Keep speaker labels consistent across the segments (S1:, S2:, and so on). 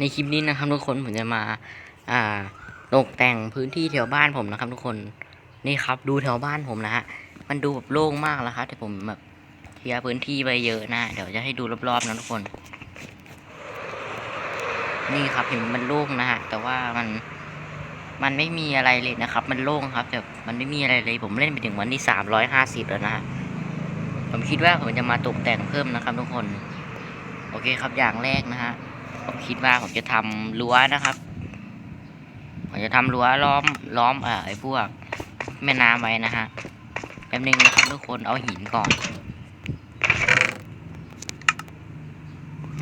S1: ในคลิปนี้นะครับทุกคนผมจะมา อ่าตกแต่งพื้นที่แถวบ้านผมนะครับ ทุกคนนี่ครับดูแถวบ้านผมนะฮะมันดูแบบโล่งมากแล้วครับแต่ผมแบบเคลียร์พื้นที่ไปเยอะนะเดี๋ยวจะให้ดูรอบๆนะทุกคน นี่ครับเห็นมันโล่งนะฮะแต่ว่ามันมันไม่มีอะไรเลยนะครับ มันโล่งครับแต่มันไม่มีอะไรเลย ผมเล่นไปถึงวันที่สามร้อยห้าสิบแล้วนะฮะผมคิดว่าผมจะมาตกแต่งเพิ่มนะครับ ทุกคน โอเคครับอย่างแรกนะฮะ ผมคิดว่าผมจะทำรั้วนะครับ ผมจะทำรั้วล้อมล้อมอ่อไอ้พวกแม่น้ำไว้นะฮะแป๊บนึงนะครับทุกคนเอาหินก่อน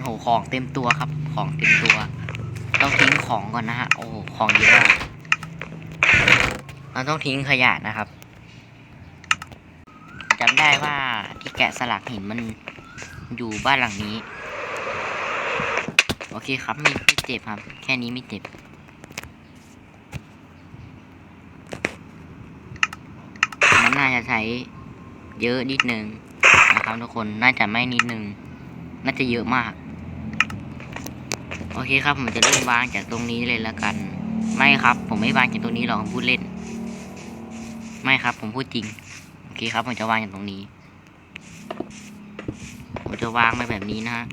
S1: โอ้โหของเต็มตัวครับ ของเต็มตัว ต้องทิ้งของก่อนนะฮะโอ้โหของเยอะมากเราต้องทิ้งขยะนะครับจำได้ว่าที่แกะสลักหินมันอยู่บ้านหลังนี้ อเคครับไม่ไม่เจ็บครับ แค่นี้ไม่เจ็บ มันน่าจะใช้เยอะนิดนึงนะครับทุกคนน่าจะไม่นิดนึง น่าจะเยอะมาก โอเคครับผมจะเริ่มวางจากตรงนี้เลยแล้วกัน ไม่ครับ ผมไม่วางจากตรงนี้หรอกผมพูดเล่น ไม่ครับ ผมพูดจริงโอเคครับผมจะวางจากตรงนี้ ผมจะวางไปแบบนี้นะฮะ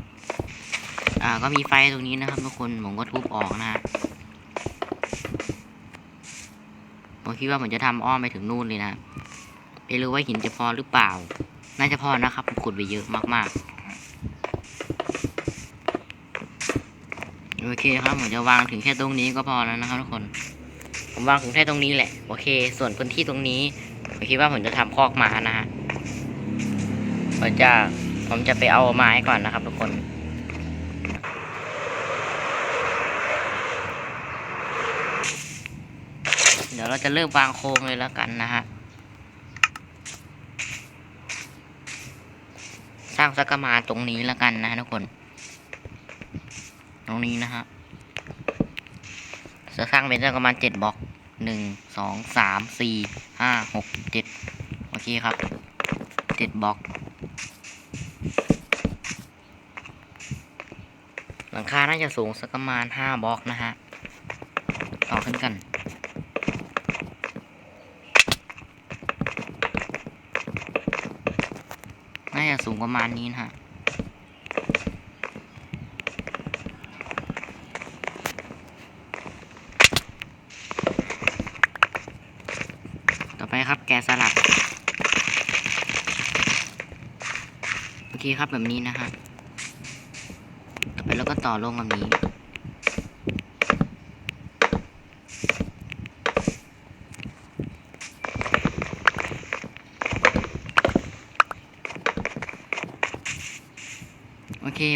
S1: อ่าก็มีไฟตรงนี้นะครับทุกคนผมก็ทุบออกนะฮะผมคิดว่าผมจะทำอ้อมไปถึงนู่นเลยนะไม่รู้ว่าหินจะพอหรือเปล่า น่าจะพอนะครับผมขุดไปเยอะมากๆ โอเคครับผมจะวางถึงแค่ตรงนี้ก็พอแล้วนะครับทุกคน ผมวางถึงแค่ตรงนี้แหละ โอเค ส่วนพื้นที่ตรงนี้ผมคิดว่าผมจะทำคอกม้านะฮะผมจะผมจะไปเอาไม้ก่อนนะครับทุกคน เราจะเริ่มวางโครงเลยแล้วกันนะฮะ สร้างสักประมาตรงนี้แล้วกันนะทุกคน ตรงนี้นะฮะจะสร้างเป็นสักประมาเจ็ดบล็อกหนึ่งสองสามสี่ห้าหกเจ็ดโอเคครับเจ็ดบล็อก หลังคาน่าจะสูงสักประมาณห้าบล็อกนะฮะ ต่อขึ้นกันาจะสูงประมาณนี้นะฮะต่อไปครับแกะสลักโอเคครับแบบนี้นะฮะต่อไปแล้วก็ต่อลงแบบนี้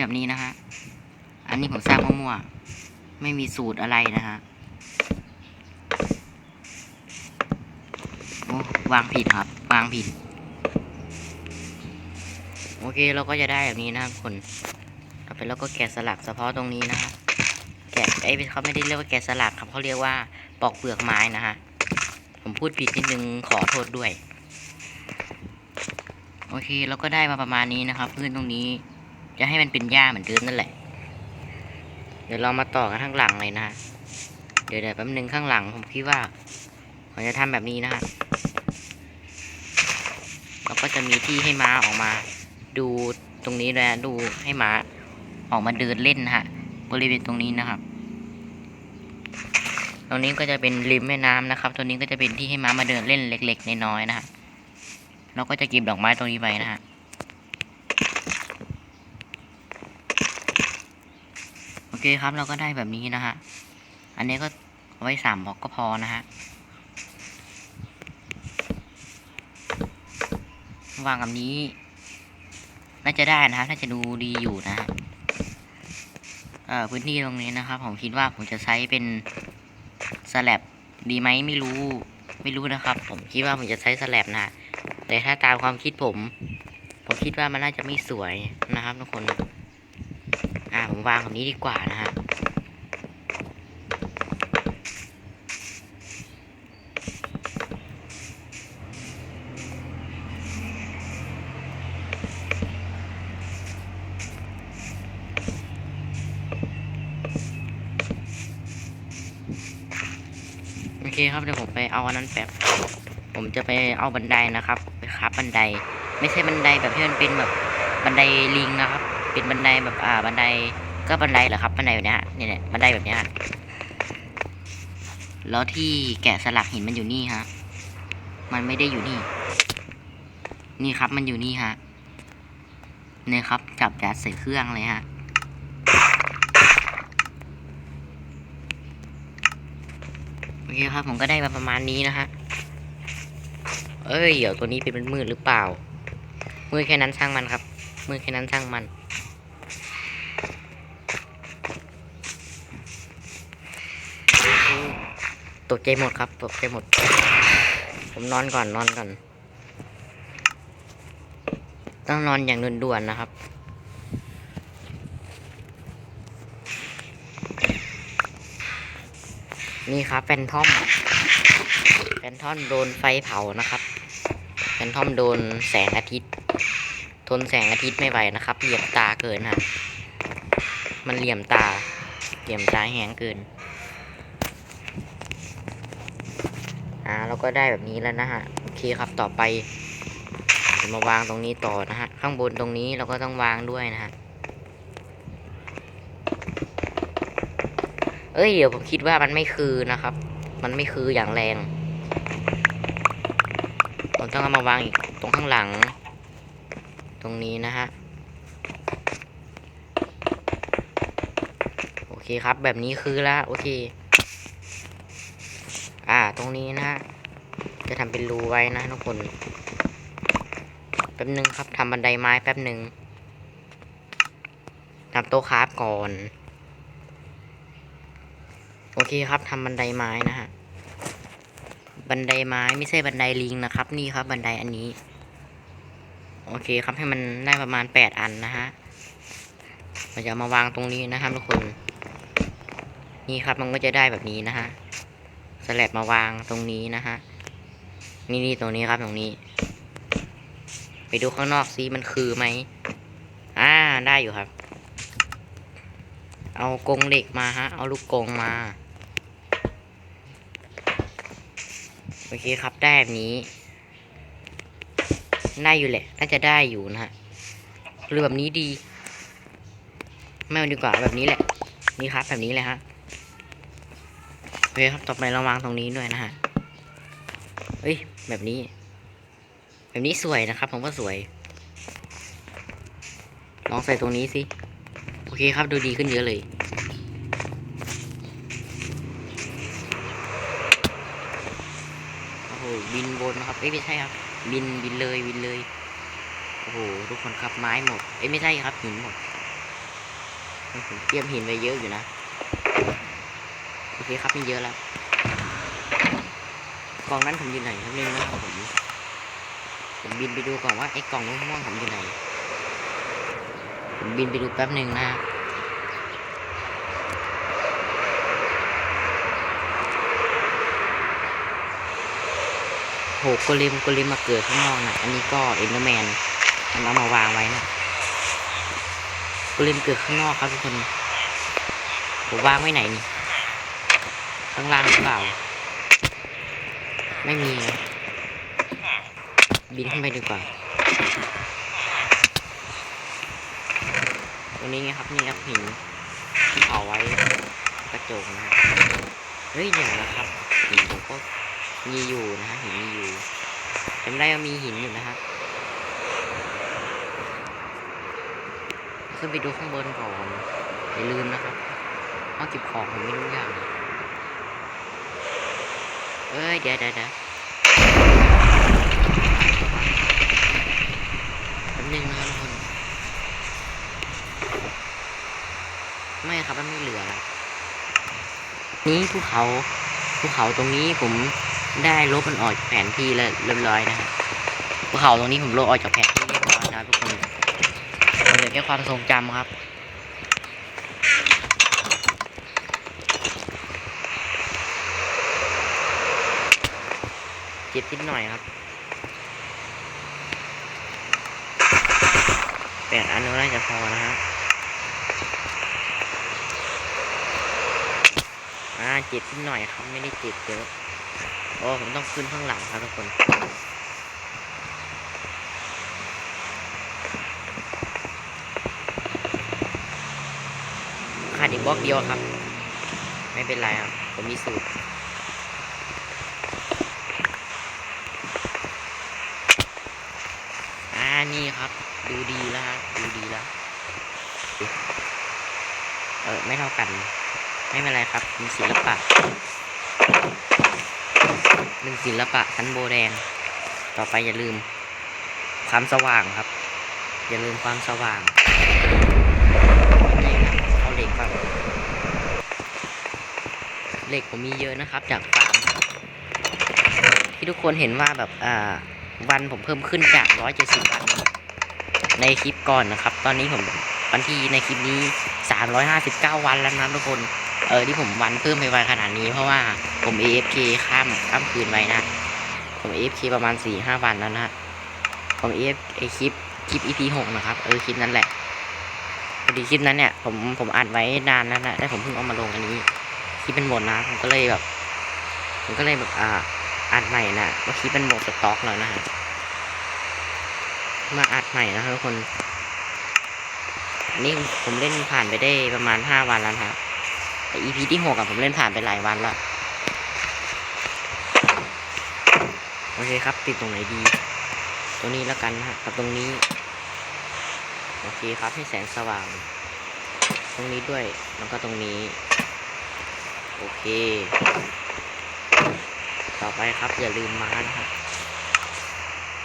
S1: แบบนี้นะฮะ อันนี้ผมสร้างมั่วๆ ไม่มีสูตรอะไรนะฮะโอ้วางผิดครับ วางผิด โอเคเราก็จะได้แบบนี้นะครับคนต่อไปเราก็แกะสลักเฉพาะตรงนี้นะฮะ แกะไอ้เขาไม่ได้เรียกว่าแกะสลักครับเขาเรียกว่าปอกเปลือกไม้นะฮะ ผมพูดผิดนิดนึงขอโทษด้วย โอเคเราก็ได้มาประมาณนี้นะครับพื้นตรงนี้ จะให้มันเป็นหญ้าเหมือนเดิมนั่นแหละ เดี๋ยวเรามาต่อกันข้างหลังเลยนะฮะเดี๋ยวเดี๋ยวแป๊บนึงข้างหลังผมคิดว่าผมจะทำแบบนี้นะฮะเราก็จะมีที่ให้ม้าออกมา ดูตรงนี้เลยนะดูให้ม้าออกมาเดินเล่นนะฮะ บริเวณตรงนี้นะครับ ตรงนี้ก็จะเป็นริมแม่น้ำนะครับ ตรงนี้ก็จะเป็นที่ให้ม้ามาเดินเล่นเล็ก ๆ น้อยๆนะฮะเราก็จะเก็บดอกไม้ตรงนี้ไปนะฮะ โอ เคครับเราก็ได้แบบนี้นะฮะ อันนี้ก็ไว้สามบล็อกก็พอนะฮะ วางกับนี้ น่าจะได้นะครับน่าจะดูดีอยู่นะฮะพื้นที่ตรงนี้นะครับ ผมคิดว่าผมจะใช้เป็นสแลบดีไหมไม่รู้ ไม่รู้นะครับ ผมคิดว่าผมจะใช้สแลบนะแต่ถ้าตามความคิดผม ผมคิดว่ามันน่าจะไม่สวยนะครับทุกคน วางแบบนี้ดีกว่านะฮะโอเคครับเดี๋ยวผมไปเอาอันนั้นแป๊บ ผมจะไปเอาบันไดนะครับ ไปคับบันได ไม่ใช่บันไดแบบที่มันเป็นแบบบันไดลิงนะครับ เป็นบันไดแบบอ่าบันได ก็บันไดเหรอครับบันไดแบบนี้ฮะเนี่ยเนี่ยบันไดแบบนี้ฮะแล้วที่แกะสลักหินมันอยู่นี่ฮะ มันไม่ได้อยู่นี่ นี่ครับมันอยู่นี่ฮะเนี่ยครับ จับยัดใส่เครื่องเลยฮะโอเคครับผมก็ได้มาประมาณนี้นะฮะเอ้ยเดี๋ยวตัวนี้เป็นมืดหรือเปล่า มืดแค่นั้นช่างมันครับ มืดแค่นั้นช่างมัน ตกใจหมดครับตกใจหมด ผมนอนก่อนนอนก่อน ต้องนอนอย่างด่วนๆนะครับ นี่ครับแฟนทอมแฟนทอมโดนไฟเผานะครับแฟนทอมโดนแสงอาทิตย์ ทนแสงอาทิตย์ไม่ไหวนะครับ เหลี่ยมตาเกินฮะมันเหลี่ยมตา เหลี่ยมตาแหงเกิน อ่าเราก็ได้แบบนี้แล้วนะฮะโอเคครับต่อไปจะมาวางตรงนี้ต่อนะฮะข้างบนตรงนี้เราก็ต้องวางด้วยนะฮะเอ้ยเดี๋ยวผมคิดว่ามันไม่คือนะครับ มันไม่คืออย่างแรงผมต้องเอามาวางอีกตรงข้างหลัง ตรงนี้นะฮะโอเคครับแบบนี้คือละโอเค ตรงนี้นะ จะทำเป็นรูไว้นะทุกคน แป๊บนึงครับทำบันไดไม้แป๊บหนึ่งทำโต๊ะคราฟก่อน โอเคครับทำบันไดไม้นะฮะ บันไดไม้ไม่ใช่บันไดลิงนะครับ นี่ครับบันไดอันนี้ โอเคครับให้มันได้ประมาณแปดอันนะฮะเราจะมาวางตรงนี้นะครับทุกคน นี่ครับมันก็จะได้แบบนี้นะฮะ แลบมาวางตรงนี้นะฮะ นี่นี่ตรงนี้ครับตรงนี้ ไปดูข้างนอกซิมันคือไหมอ่าได้อยู่ครับ เอากรงเหล็กมาฮะ เอาลูกกรงมา โอเคครับได้แบบนี้ ได้อยู่แหละ น่าจะได้อยู่นะฮะหรือแบบนี้ดี ไม่เอาดีกว่าแบบนี้แหละ นี่ครับแบบนี้เลยฮะ โอเคครับ ต่อไปเราวางตรงนี้ด้วยนะฮะ เฮ้ย แบบนี้ แบบนี้สวยนะครับ ผมว่าสวย ลองใส่ตรงนี้สิ โอเคครับ ดูดีขึ้นเยอะเลย โอ้โห บินบนนะครับ เอ้ยไม่ใช่ครับ บิน บินเลย บินเลย โอ้โห ทุกคนครับ ไม้หมด เอ้ยไม่ใช่ครับ หินหมดผมเตรียมหินไว้เยอะอยู่นะ โอเคครับมีเยอะแล้วกล่องนั้นผมอยู่ไหนครับนี่นะผมผมบินไปดูก่อนว่าไอ้กล่องม่วงผมอยู่ไหนผมบินไปดูแป๊บหนึ่งนะโหกเลมกเลมมาเกิดข้างนอกนะอันนี้ก็เอ็นเดอร์แมนมันเอามาวางไว้นะกเลมเกิดข้างนอกครับทุกคนผมวางไว้ไหนนี่ ข้างล่างหรือเปล่า ไม่มีนะบินขึ้นไปดีกว่า ตรงนี้ไงครับนี่ครับหินที่เผาไว้กระจกนะเฮ้ยเดี๋ยวนะครับหินผมก็มีอยู่นะฮะหินมีอยู่จำได้ว่ามีหินอยู่นะฮะขึ้นไปดูข้างบนก่อนอย่าลืมนะครับห้องเก็บของผมไม่รู้อย่าง เอ้ยเดี๋ยวเดี๋ยวเดี๋ยวแป๊บนึงนะทุกคน ไม่ครับมันไม่เหลือละนี้ภูเขาภูเขาตรงนี้ผมได้ลบมันออกจากแผนที่แล้วเรียบร้อยนะครับภูเขาตรงนี้ผมลบออกจากแผนที่เรียบร้อยนะทุกคนเหลือแค่ความทรงจำครับ เจ็บนิดหน่อยครับแปดอันก็น่าจะพอนะฮะอ่าเจ็บนิดหน่อยครับไม่ได้เจ็บเยอะโอ้ผมต้องขึ้นข้างหลังครับทุกคนขาดอีกบล็อกเดียวครับ ไม่เป็นไรครับ ผมมีสูตร อ่า นี่ครับ ดูดีแล้วฮะดูดีแล้ว เออไม่เท่ากัน ไม่เป็นไรครับมีศิลปะหนึ่งศิลปะชั้นโบแดงต่อไปอย่าลืม ความสว่างครับ อย่าลืมความสว่างนี่ครับเอาเหล็กก่อนเหล็กผมมีเยอะนะครับ จากฟาร์มที่ทุกคนเห็นว่าแบบอ่าวันผมเพิ่มขึ้นจาก 170 วัน ในคลิปก่อนนะครับ ตอนนี้ผมวันที่ในคลิปนี้ 359 วันแล้วนะทุกคน เออที่ผมวันเพิ่มไปไวขนาดนี้เพราะว่าผม AFK ข้ามข้ามคืนไว้นะ ผม AFK ประมาณ 4-5 วันแล้วนะผม AF ไอคลิปคลิป EP 6นะครับ เออคลิปนั้นแหละพอดีคลิปนั้นเนี่ยผมผมอัดไว้นานแล้วนะแต่ผมเพิ่งเอามาลงอันนี้คลิปเป็นหมดนะผมก็เลยแบบผมก็เลยแบบอ่าอัดใหม่นะว่าคลิปเป็นหมดสต็อกแล้วนะฮะ มาอัดใหม่นะครับทุกคน อันนี้ผมเล่นผ่านไปได้ประมาณห้าวันแล้วครับ แต่ EP ที่หกอะผมเล่นผ่านไปหลายวันแล้ว โอเคครับ ติดตรงไหนดี ตรงนี้แล้วกันนะฮะกับตรงนี้ โอเคครับให้แสงสว่าง ตรงนี้ด้วย แล้วก็ตรงนี้ โอเค ต่อไปครับอย่าลืมม้านะครับ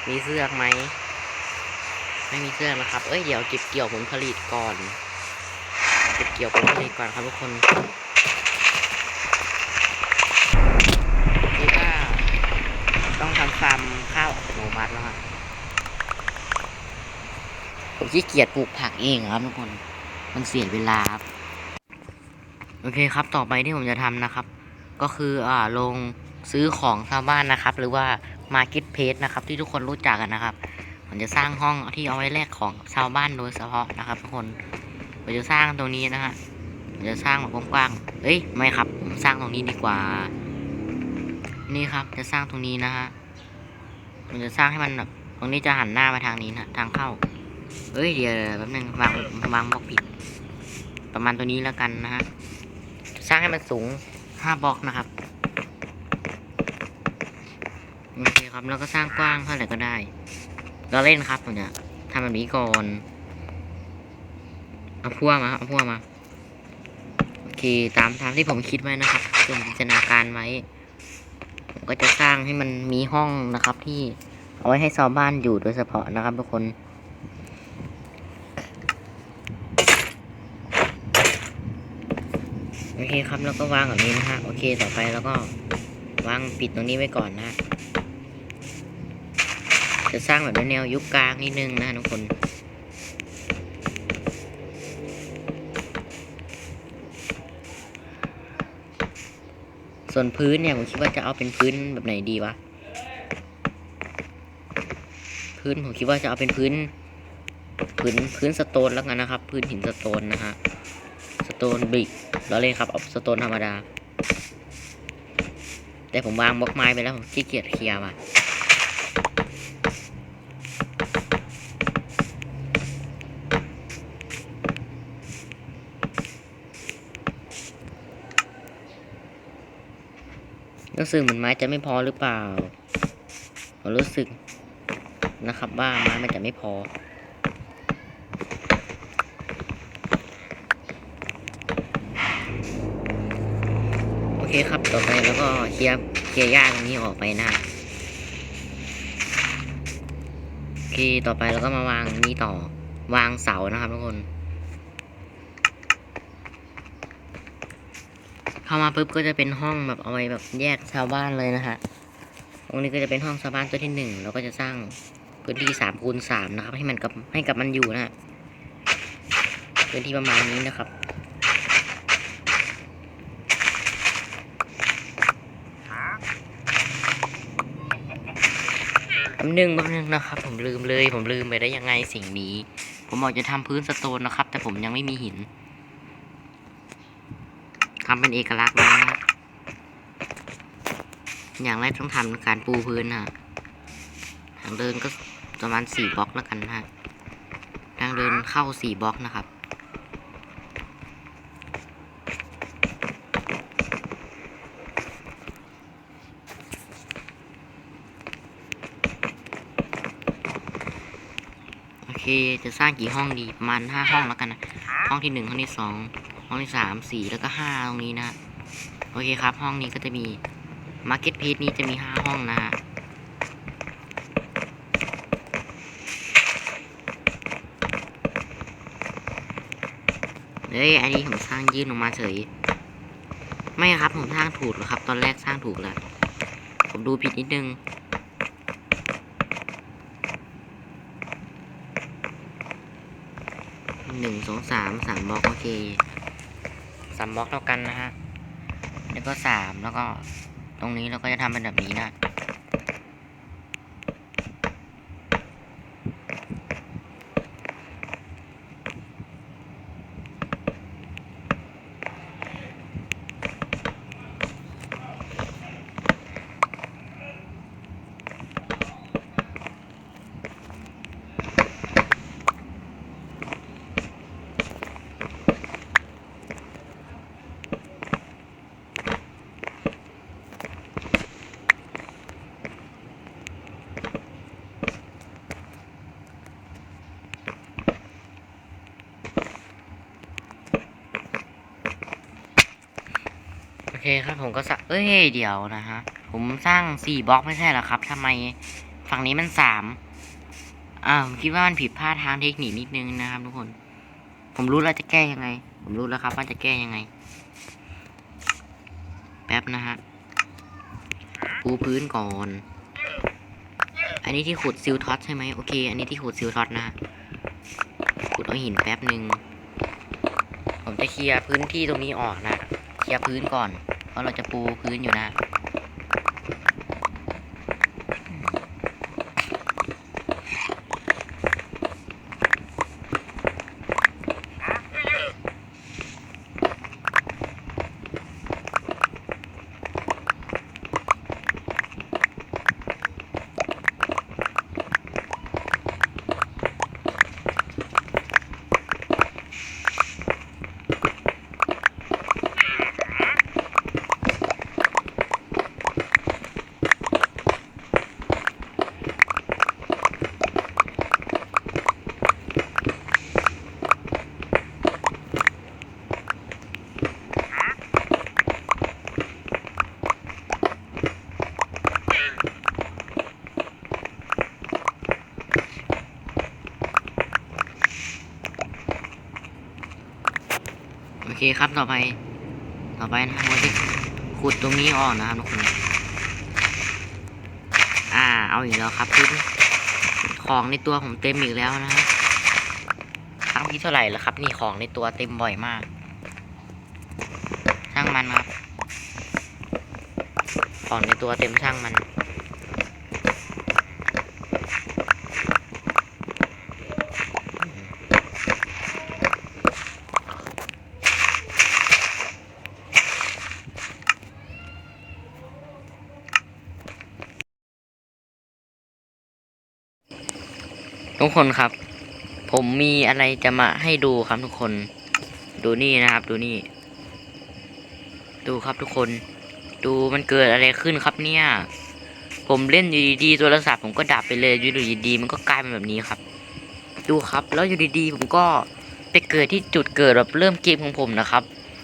S1: มีเสื้อไหม ไม่มีเสื้อนะครับ เอ้ยเดี๋ยวเก็บเกี่ยวผลผลิตก่อน เก็บเกี่ยวผลผลิตก่อนครับทุกคนคิดว่าต้องทำฟาร์มข้าวอัตโนมัติแล้วครับผมขี้เกียจปลูกผักเองครับทุกคน มันเสียเวลาครับ โอเคครับ ต่อไปที่ผมจะทำนะครับ ก็คืออ่าลงซื้อของชาวบ้านนะครับ หรือว่า Market Place นะครับ ที่ทุกคนรู้จักกันนะครับ ผมจะสร้างห้องที่เอาไว้แลกของชาวบ้านโดยเฉพาะนะครับทุกคนผมจะสร้างตรงนี้นะฮะผมจะสร้างแบบกว้างๆเอ้ยไม่ครับผมสร้างตรงนี้ดีกว่า นี่ครับจะสร้างตรงนี้นะฮะผมจะสร้างให้มันแบบตรงนี้จะหันหน้ามาทางนี้นะทางเข้าเอ้ยเดี๋ยวแป๊บนึงวางวางบล็อกผิด ประมาณตัวนี้แล้วกันนะฮะสร้างให้มันสูงห้าบล็อกนะครับโอเคครับแล้วก็สร้างกว้างเท่าไหร่ก็ได้ เราเล่นครับผมจะทำแบบนี้ก่อน เอาพั่วมาเอาพั่วมา โอเค ตามตามที่ผมคิดไว้นะครับที่ผมจินตนาการไว้ ผมก็จะสร้างให้มันมีห้องนะครับ ที่เอาไว้ให้ชาวบ้านอยู่โดยเฉพาะนะครับทุกคนโอเคครับแล้วก็วางแบบนี้นะฮะโอเคต่อไปแล้วก็วางปิดตรงนี้ไว้ก่อนนะ จะสร้างแบบแนวยุคกลางนิดนึงนะทุกคนส่วนพื้นเนี่ยผมคิดว่าจะเอาเป็นพื้นแบบไหนดีวะ พื้นผมคิดว่าจะเอาเป็นพื้น พื้นพื้นสโตนแล้วกันนะครับ พื้นหินสโตนนะฮะ สโตนบริกเราเล่นครับเอาสโตนธรรมดา แต่ผมวางบล็อกไม้ไปแล้วผมขี้เกียจเคลียร์ว่ะ รู้สึกเหมือนไม้จะไม่พอหรือเปล่า ผมรู้สึกนะครับว่าไม้มันจะไม่พอ โอเคครับต่อไปแล้วก็เคลียร์เคลียร์หญ้าตรงนี้ออกไปนะโอเคต่อไปเราก็มาวางนี้ต่อวางเสานะครับทุกคน เข้ามาปุ๊บก็จะเป็นห้องแบบเอาไว้แบบแยกชาวบ้านเลยนะฮะตรงนี้ก็จะเป็นห้องชาวบ้านตัวที่หนึ่งเราก็จะสร้างพื้นที่สามคูณสามนะครับ ให้มันกับให้กับมันอยู่นะฮะพื้นที่ประมาณนี้นะครับแป๊บนึงแป๊บนึงนะครับ ผมลืมเลย ผมลืมไปได้ยังไงสิ่งนี้ ผมบอกจะทำพื้นสโตนนะครับ แต่ผมยังไม่มีหิน ทำเป็นเอกลักษณ์ไว้นะอย่างแรกต้องทำการปูพื้นนะฮะทางเดินก็ประมาณสี่บล็อกแล้วกันนะฮะทางเดินเข้าสี่บล็อกนะครับโอเคจะสร้างกี่ห้องดีประมาณห้าห้องแล้วกันนะ ห้องที่หนึ่งห้องที่สอง ห้องที่สามสี่แล้วก็ห้าตรงนี้นะ โอเคครับ ห้องนี้ก็จะมี Market p l a c e นี้จะมีห้าห้องนะฮะเฮ้ยอันนี้ผมสร้างยื่นออกมาเฉย ไม่ครับผมสร้างถูกแล้วครับ ตอนแรกสร้างถูกแล้วผมดูผิดนิดนึง หนึ่งสองสามสามบล็อกโอเค สามบล็อกเท่ากันนะฮะ แล้วก็สามแล้วก็ตรงนี้เราก็จะทำเป็นแบบนี้นะ เคครับผมก็สร้างเอ้ยเดี๋ยวนะฮะ ผมสร้างสี่บล็อกไม่ใช่หรอครับทำไมฝั่งนี้มันสามอ่าผมคิดว่ามันผิดพลาดทางเทคนิคนิดนึงนะครับทุกคน ผมรู้แล้วจะแก้ยังไง ผมรู้แล้วครับว่าจะแก้ยังไง แป๊บนะฮะปูพื้นก่อน อันนี้ที่ขุดซิลท็อตใช่ไหมโอเค อันนี้ที่ขุดซิลท็อตนะขุดเอาหินแป๊บหนึ่งผมจะเคลียร์พื้นที่ตรงนี้ออกนะ เคลียร์พื้นก่อน เพราะเราจะปูพื้นอยู่นะ เคครับต่อไป ต่อไปนะครับเราจะขุดตรงนี้ออกนะครับทุกคนอ่า เอาอีกแล้วครับพื้นของในตัวผมเต็มอีกแล้วนะฮะครั้งที่เท่าไหร่แล้วครับ นี่ของในตัวเต็มบ่อยมากช่างมันครับของในตัวเต็มช่างมัน ทุกคนครับ ผมมีอะไรจะมาให้ดูครับทุกคน ดูนี่นะครับ ดูนี่ ดูครับทุกคน ดูมันเกิดอะไรขึ้นครับเนี่ย ผมเล่นอยู่ดีๆโทรศัพท์ผมก็ดับไปเลยอยู่ดีๆมันก็กลายเป็นแบบนี้ครับ ดูครับ แล้วอยู่ดีๆผมก็ไปเกิดที่จุดเกิดแบบเริ่มเกมของผมนะครับ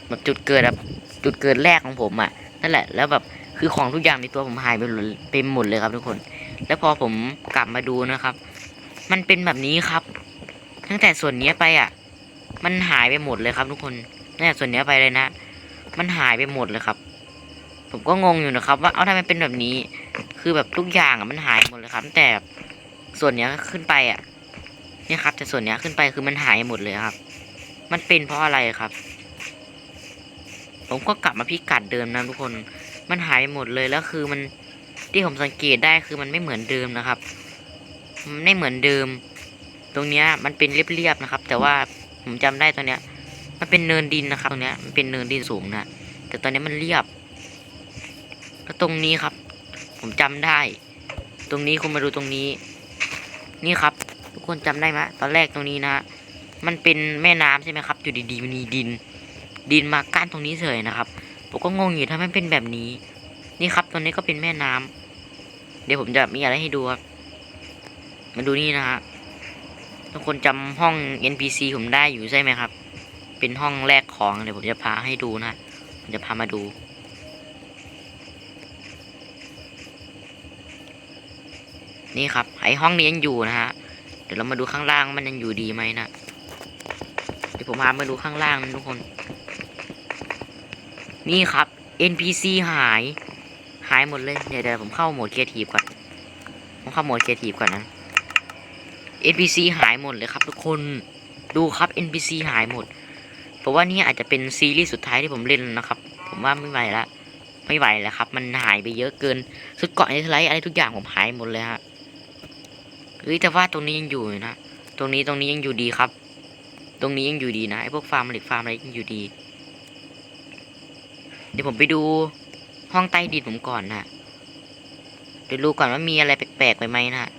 S1: แบบจุดเกิดแบบจุดเกิดแรกของผมอะ่ะนั่นแหละ แล้วแบบคือของทุกอย่างในตัวผมหายไปหมดไปหมดเลยครับทุกคน แล้วพอผมกลับมาดูนะครับ มันเป็นแบบนี้ครับ ตั้งแต่ส่วนนี้ไปอะ มันหายไปหมดเลยครับ ทุกคนตั้งแต่ส่วนนี้ไปเลยนะ มันหายไปหมดเลยครับ ผมก็งงอยู่นะครับ ว่าเอ้าทำไมเป็นแบบนี้ คือแบบทุกอย่างอะมันหายหมดเลยครับ แต่ส่วนนี้ขึ้นไปอะ เนี่ยครับ แต่ส่วนนี้ขึ้นไปคือมันหายหมดเลยครับ มันเป็นเพราะอะไรครับ ผมก็กลับมาพิกัดเดิมนะทุกคน มันหายไปหมดเลยแล้วคือมันที่ผมสังเกตได้คือมันไม่เหมือนเดิมนะครับ ไม่เหมือนเดิม ตรงเนี้ยมันเป็นเรียบๆนะครับ แต่ว่าผมจำได้ตรงเนี้ย มันเป็นเนินดินนะครับ ตรงเนี้ยมันเป็นเนินดินสูงนะแต่ตอนนี้มันเรียบแล้วตรงนี้ครับ ผมจำได้ ตรงนี้คุณมาดูตรงนี้ นี่ครับ ทุกคนจำได้ไหมตอนแรกตรงนี้นะมันเป็นแม่น้ำใช่ไหมครับ อยู่ดีๆมันมีดิน ดินมากั้นตรงนี้เฉยนะครับผมก็งงอยู่ทำไมมันเป็นแบบนี้ นี่ครับตรงนี้ก็เป็นแม่น้ำเดี๋ยวผมจะมีอะไรให้ดูครับ มาดูนี่นะฮะทุกคนจำห้อง NPC ผมได้อยู่ใช่ไหมครับ เป็นห้องแรกของเดี๋ยวผมจะพาให้ดูนะผมจะพามาดูนี่ครับไอห้องนี้ยังอยู่นะฮะเดี๋ยวเรามาดูข้างล่างมันยังอยู่ดีไหมนะเดี๋ยวผมพามาดูข้างล่างนะทุกคน นี่ครับ NPC หาย หายหมดเลยเดี๋ยวเดี๋ยวผมเข้าโหมดครีเอทีฟก่อนผมเข้าโหมดครีเอทีฟก่อนนะ NPC หายหมดเลยครับทุกคนดูครับ NPC หายหมด เพราะว่านี่อาจจะเป็นซีรีส์สุดท้ายที่ผมเล่นนะครับ ผมว่าไม่ไหวละไม่ไหวแล้วครับ มันหายไปเยอะเกินสุดเกาะในไลท์อะไรทุกอย่างผมหายหมดเลยฮะเฮ้ยแต่ว่าตรงนี้ยังอยู่นะตรงนี้ตรงนี้ยังอยู่ดีครับ ตรงนี้ยังอยู่ดีนะไอ้พวกฟาร์มเหล็กฟาร์มอะไรยังอยู่ดี เดี๋ยวผมไปดูห้องใต้ดินผมก่อนนะเดี๋ยวรู้ก่อนว่ามีอะไรแปลกๆไปไหมนะ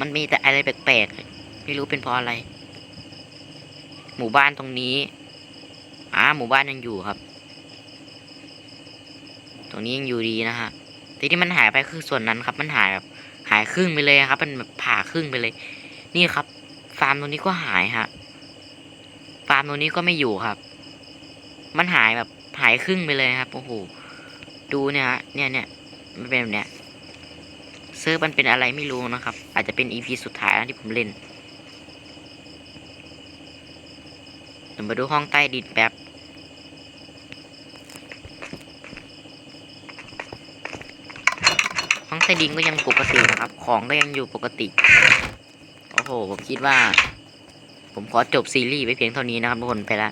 S1: มันมีแต่อะไรแปลกๆ ไม่รู้เป็นเพราะอะไร หมู่บ้านตรงนี้อ่าหมู่บ้านยังอยู่ครับ ตรงนี้ยังอยู่ดีนะฮะแต่ที่มันหายไปคือส่วนนั้นครับ มันหายแบบหายครึ่งไปเลยครับ มันแบบผ่าครึ่งไปเลย นี่ครับ ฟาร์มตรงนี้ก็หายฮะ ฟาร์มตรงนี้ก็ไม่อยู่ครับ มันหายแบบหายครึ่งไปเลยครับ โอ้โห ดูเนี่ยฮะ เนี่ยเนี่ยมันเป็นแบบเนี้ย เซิร์ฟมันเป็นอะไรไม่รู้นะครับ อาจจะเป็นอีพีสุดท้ายนะที่ผมเล่นเดี๋ยวมาดูห้องใต้ดินแป๊บห้องใต้ดินก็ยังปกตินะครับ ของก็ยังอยู่ปกติ โอ้โห ผมคิดว่า ผมขอจบซีรีส์ไปเพียงเท่านี้นะครับทุกคนไปละ